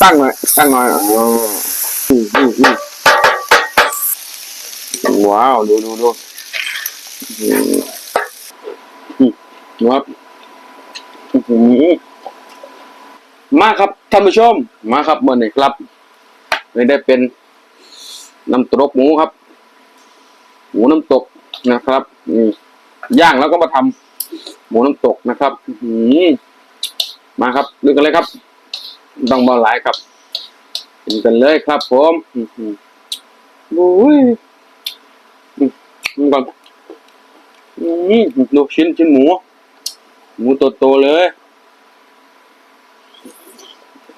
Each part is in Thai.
ตั้งหน่อยตั้งหน่อยอ๋ออืมอืมอืมว้าวดูดูดูอืมมดูครับอื้อหือมาครับท่านผู้ชม มาครับเมื่อนี้ครับนี่ได้เป็นน้ำตกหมูครับ หมูน้ำตกนะครับนี่ย่างแล้วก็มาทำหมูน้ำตกนะครับอื้อหือมาครับดูกันเลยครับ ต้องมาหลายครับกินกันเลยครับผมอื้อหือโอ้ยอืมดูก่อนอืมดูชิ้นชิ้นหมู หมูโตๆเลย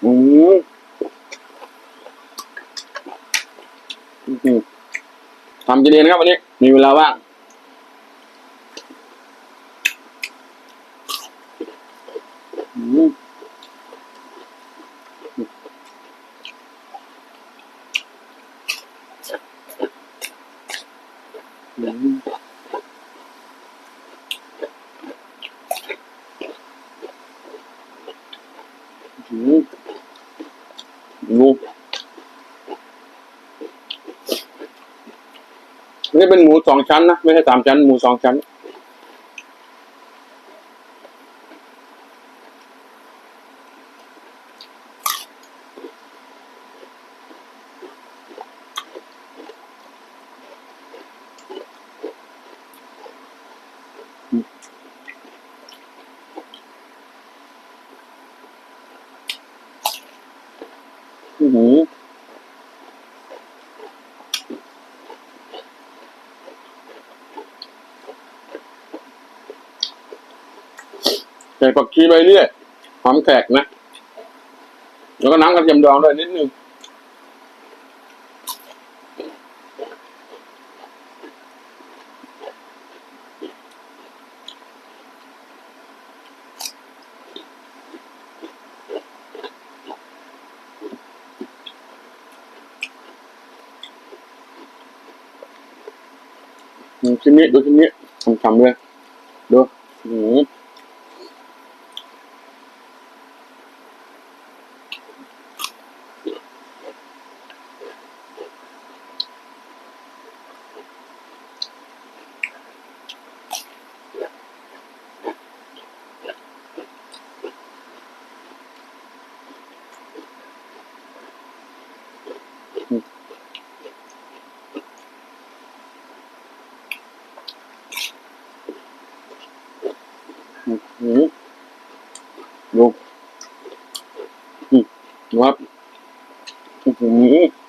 อืมอื้อหือทำกินเองนครับวันนี้ มีเวลาว่างอืม อืมอืม ดูนี่เป็นหมูสองชั้นนะ ไม่ใช่สามชั้น หมูสองชั้น อือหือใส่ผักชีไปเรื่อยหอมแขกนะ แล้วก็น้ำกระเทียมดองด้วยนิดนึง ชิ้นนี้ดูชิ้นนี้ทำๆเลยดูอืม อืมดูอืมครับอือหือ